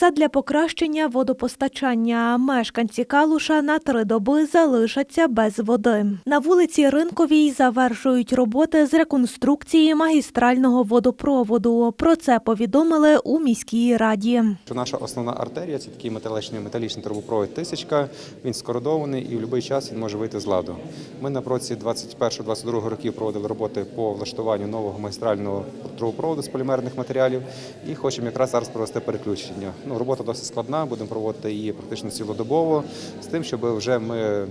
Задля покращення водопостачання мешканці Калуша на три доби залишаться без води. На вулиці Ринковій завершують роботи з реконструкції магістрального водопроводу. Про це повідомили у міській раді. Наша основна артерія це такий металічний, металічний трубопровід тисячка. Він скородований і в будь-який час він може вийти з ладу. Ми на проці 21-22 років проводили роботи по влаштуванню нового магістрального трубопроводу з полімерних матеріалів і хочемо якраз зараз провести переключення. Ну, робота досить складна, будемо проводити її практично цілодобово, з тим, щоб вже ми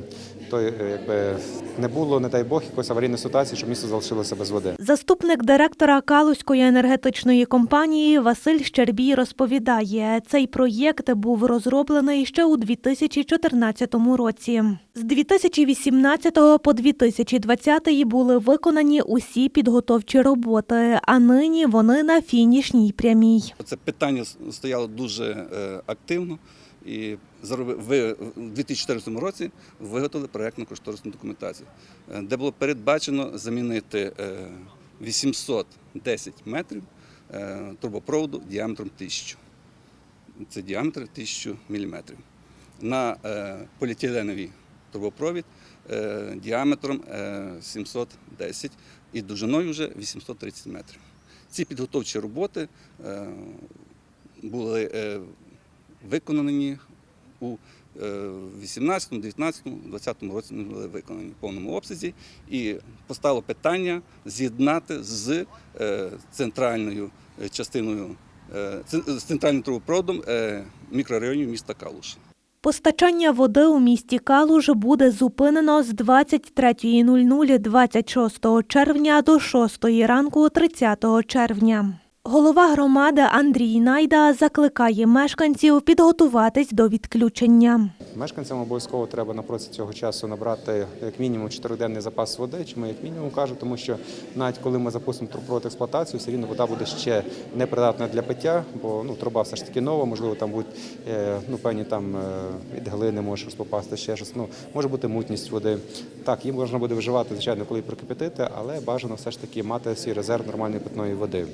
той, е, якби не було, не дай Бог, якоїсь аварійної ситуації, щоб місто залишилося без води. Заступник директора Калузької енергетичної компанії Василь Щербій розповідає, цей проєкт був розроблений ще у 2014 році. З 2018 по 2020 були виконані усі підготовчі роботи, а нині вони на фінішній прямій. Це питання стояло дуже е, активно. І ви в 2014 році виготовили проєктну кошторисну документацію, е, де було передбачено замінити е, 810 метрів е, трубопроводу діаметром 1000. Це діаметр 1000 міліметрів. На поліетиленовий трубопровід е, діаметром е, 710 і довжиною вже 830 метрів. Ці підготовчі роботи е, були е, виконані у е, 18, 19, 20 році вони були виконані в повному обсязі. І постало питання з'єднати з е, центральною е, частиною, е, з центральним трубопроводом е, мікрорайонів міста Калуш. Постачання води у місті Калуж буде зупинено з 23.00 26 червня до 6 ранку 30 червня. Голова громади Андрій Найда закликає мешканців підготуватись до відключення. Мешканцям обов'язково треба напроти цього часу набрати як мінімум чотириденний запас води. Чому як мінімум кажу, тому що навіть коли ми запустимо трубопровод експлуатацію, все рівно вода буде ще непридатна для пиття, бо ну труба все ж таки нова, можливо, там будуть е, ну певні там е, від глини може щось попасти, ще щось. Ну може бути мутність води. Так, її можна буде вживати, звичайно, коли прокипятити, але бажано все ж таки мати свій резерв нормальної питної води.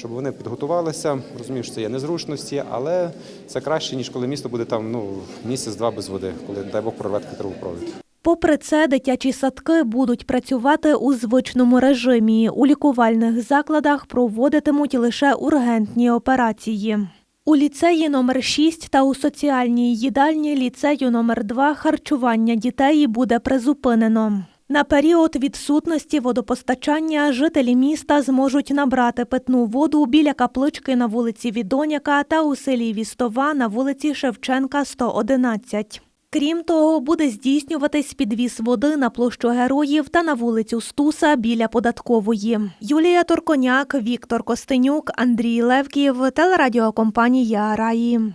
Щоб вони підготувалися, розумію, що це є незручності, але це краще, ніж коли місто буде там ну місяць-два без води, коли дай Бог прорве трубопровід. Попри це, дитячі садки будуть працювати у звичному режимі. У лікувальних закладах проводитимуть лише ургентні операції. У ліцеї номер 6 та у соціальній їдальні ліцею номер 2 харчування дітей буде призупинено. На період відсутності водопостачання жителі міста зможуть набрати питну воду біля каплички на вулиці Відоняка та у селі Вістова на вулиці Шевченка 111. Крім того, буде здійснюватись підвіз води на площу героїв та на вулицю Стуса біля податкової. Юлія Торконяк, Віктор Костенюк, Андрій Левків, телерадіокомпанія Раї.